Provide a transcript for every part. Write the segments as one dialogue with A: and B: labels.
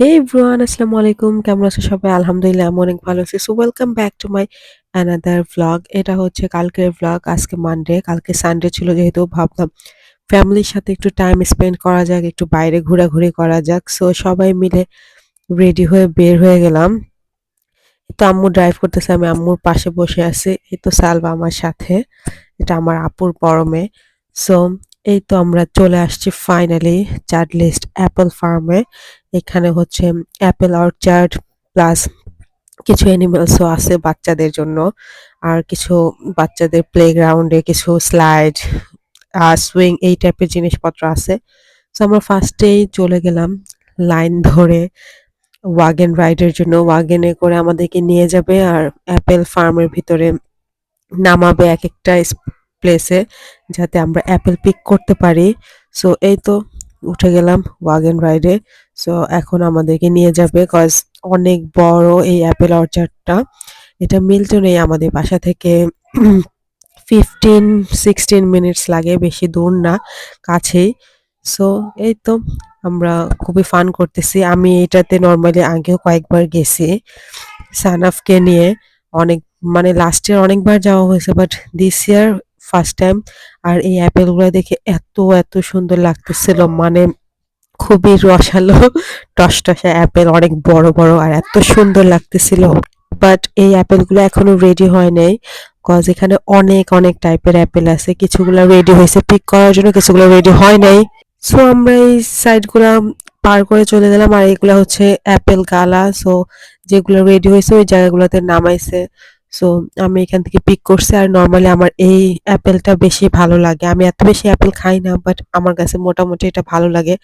A: হে everyone আসসালামু আলাইকুম কেমন আছো সবাই? আলহামদুলিল্লাহ, আমি অনেক ভালো আছি। So welcome back to my another vlog এটা হচ্ছে কালকের ভ্লগ আজকে মানডে কালকে সানডে ছিল যেহেতু, ভাবলাম ফ্যামিলির সাথে একটু টাইম স্পেন্ড করা যাক, একটু বাইরে ঘোরাঘুরি করা যাক। সো সবাই মিলে রেডি হয়ে বের হয়ে গেলাম। তো আম্মু ড্রাইভ করতেছে, আমি আম্মুর পাশে বসে আছি। এই তো সালবা আমার সাথে। এটা আমার আপুর পরমে। সো এই তো আমরা চলে আসছি ফাইনালি চার্ট লিস্ট অ্যাপল ফার্মে এখানে হচ্ছে অ্যাপেল অর্চার্ড প্লাস কিছু অ্যানিমেলসও আছে বাচ্চাদের জন্য। আর কিছু বাচ্চাদের প্লেগ্রাউন্ডে কিছু স্লাইড আর সুইং এই টাইপের জিনিসপত্র আছে। সো আমরা ফার্স্টেই চলে গেলাম লাইন ধরে ওয়াগেন রাইডের জন্য। ওয়াগেনে করে আমাদেরকে নিয়ে যাবে আর অ্যাপেল ফার্মের ভিতরে নামাবে এক একটা প্লেসে যাতে আমরা অ্যাপেল পিক করতে পারি। সো এই তো উঠে গেলাম ওয়াগেন রাইডে সো এখন আমাদেরকে নিয়ে যাবে কজ অনেক বড় এই অ্যাপেল অর্চার্ডটা এটা মিল্টনেই আমাদের বাসা থেকে। ফিফটিন সিক্সটিন মিনিটস লাগে, বেশি দূর না, কাছেই। সো এই তো আমরা খুবই ফান করতেছি। আমি এটাতে নর্মালি আগেও কয়েকবার গেছি সানাফকে নিয়ে। অনেক মানে লাস্ট ইয়ার অনেকবার যাওয়া হয়েছে but this year first time আর এই অ্যাপেলগুলো দেখে এত এত সুন্দর লাগতেছিল। মানে খুবই রসালো, টসটসা অ্যাপেল, অনেক বড় বড়, আর এত সুন্দর লাগতেছিল। বাট এই অ্যাপেলগুলো এখনও রেডি হয় নাই কজ এখানে অনেক অনেক টাইপের অ্যাপেল আছে। কিছুগুলো রেডি হয়েছে পিক করার জন্য কিছুগুলো রেডি হয় নাই। সো আমরা এই সাইডগুলো পার করে চলে গেলাম, আর এগুলা হচ্ছে অ্যাপেল গালা। সো যেগুলো রেডি হয়েছে, ওই জায়গাগুলোতে নামাইছে। সো আমি এখান থেকে পিক করছি আর নর্মালি আমার এই অ্যাপেলটা বেশি ভালো লাগে। আমি এত বেশি অ্যাপেল খাই না বাট আমার কাছে মোটামুটি এটা ভালো লাগে।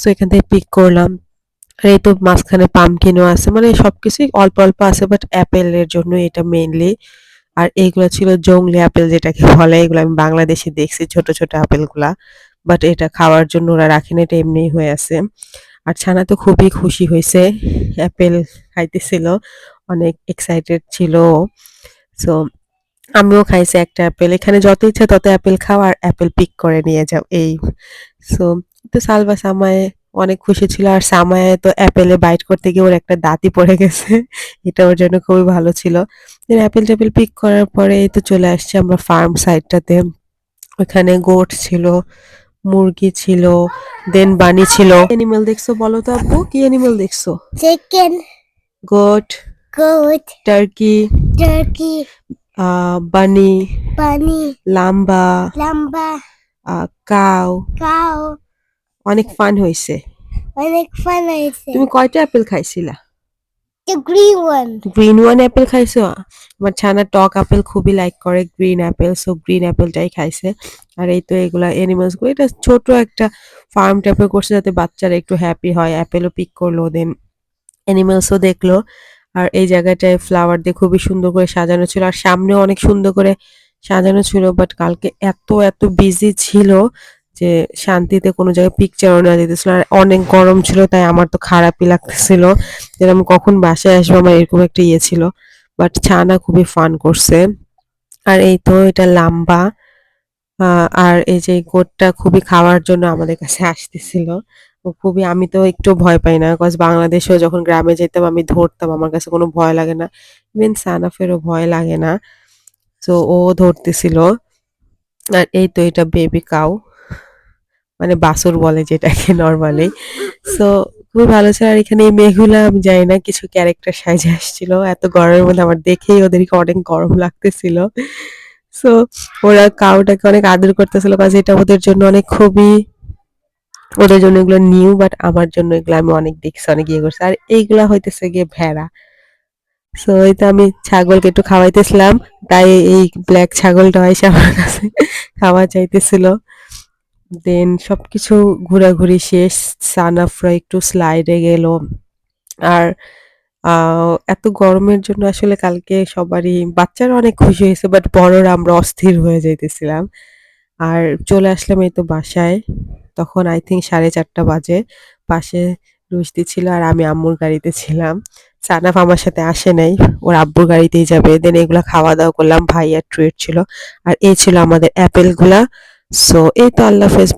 A: সো এখান থেকে পিক করলাম। আর এই তো মাঝখানে পামকিনও আছে। মানে সবকিছুই অল্প অল্প আছে বাট অ্যাপেলের জন্য এটা মেইনলি আর এইগুলো ছিল জংলি আপেল যেটাকে বলে। এগুলো আমি বাংলাদেশে দেখছি, ছোট ছোট অ্যাপেলগুলা বাট এটা খাওয়ার জন্য ওরা রাখেন, এটা এমনিই হয়ে আছে। আর ছানা তো খুবই খুশি হয়েছে অ্যাপেল খাইতেছিল। অনেক এক্সাইটেড ছিল। সো আমিও খাইছি একটা অ্যাপেল এখানে যত ইচ্ছা তত অ্যাপেল খাও আর অ্যাপেল পিক করে নিয়ে যাও এই। সো তো সালবা সামায় অনেক খুশি ছিল আর সামায় তো অ্যাপেলে বাইট করতে গিয়ে ওর একটা দাঁতই পড়ে গেছে। এটা ওর জন্য খুবই ভালো ছিল। অ্যাপেল ট্যাপেল পিক করার পরে তো চলে আসছি আমরা ফার্ম সাইডটাতে ওখানে গোট ছিল মুরগি ছিল দেন বানি ছিল। অ্যানিমেল দেখছ বলো তো আপু? কি অ্যানিমেল দেখছ?
B: Chicken,
A: goat
B: goat,
A: turkey
B: turkey,
A: বানি
B: bunny,
A: লাম্বা
B: llama,
A: কাউ
B: cow, cow.
A: অনেক ফান হয়েছে।
B: অনেক fun হয়েছে।
A: তুমি কয়টা অ্যাপেল খাইছিলা?
B: The green one.
A: Green one apple খাইছো? আমার ছানা টক আপেল খুবই লাইক করে গ্রিন অ্যাপেল সো গ্রিন অ্যাপেলটাই খাইছে। আর এই তো এগুলা এনিমালসগুলো এটা ছোট একটা ফার্ম টাইপের করছে যাতে বাচ্চারা একটু হ্যাপি হয় অ্যাপেলও পিক করল দেন অ্যানিমালসও দেখল। আর এই জায়গাটায় ফ্লাওয়ার দিয়ে খুবই সুন্দর করে সাজানো ছিল। আর সামনে অনেক সুন্দর করে সাজানো ছিল বাট কালকে এত এত বিজি ছিল যে শান্তিতে কোনো জায়গায় পিকচারও নেওয়া যেতেছিল আর অনেক গরম ছিল, তাই আমার তো খারাপই লাগতেছিল যেরকম কখন বাসায় আসব, আমার এরকম একটা ইয়ে ছিল। বাট ছানা খুবই ফান করছে। আর এই তো এটা লাম্বা আর এই যে গোটটা খুবই খাওয়ার জন্য আমাদের কাছে আসতেছিল। খুবই, আমি তো একটু ভয় পাই না কজ বাংলাদেশেও যখন গ্রামে যেতাম, আমি ধরতাম, আমার কাছে কোনো ভয় লাগে না। ইভেন সানাফেরও ভয় লাগে না। তো ও ধরতেছিল। আর এই তো এটা বেবি কাউ মানে বাসুর বলে যেটাকে নর্মালি সো খুবই ভালো ছিল। আর এখানে এই মেয়েগুলা আমি জানি না, কিছু ক্যারেক্টার সাজে আসছিল। এত গরমের মধ্যে আমার দেখেই ওদেরকে অনেক গরম লাগতেছিল। সো ওরা কাউটাকে অনেক আদর করতেছিল কাজ এটা ওদের জন্য অনেক খুবই ওদের জন্য এগুলো নিউ বাট আমার জন্য এগুলো আমি অনেক দেখছি, অনেক ইয়ে করছি। আর এইগুলা হইতেছে গিয়ে ভেড়া। সো এই তো আমি ছাগলকে একটু খাওয়াইতেছিলাম, তাই এই ব্ল্যাক ছাগলটা এসে আমার কাছে খাওয়া চাইতেছিল। দেন সবকিছু ঘোরাঘুরি শেষ, সানাফরা একটু স্লাইডে গেল। আর এত গরমের জন্য আসলে কালকে সবারই, বাচ্চারা অনেক খুশি হয়েছে বাট বড়রা আমরা অস্থির হয়ে যাইতেছিলাম। আর চলে আসলাম এই তো বাসায়। তখন আই থিঙ্ক সাড়ে চারটা বাজে। পাশে রুশদি ছিল আর আমি আম্মুর গাড়িতে ছিলাম। সানাফ আমার সাথে আসে নাই, ওর আব্বুর গাড়িতেই যাবে। দেন এগুলো খাওয়া দাওয়া করলাম, ভাইয়ার ট্রিট ছিল। আর এই ছিল আমাদের অ্যাপেলগুলা সো এই তো আল্লাহ হাফেজ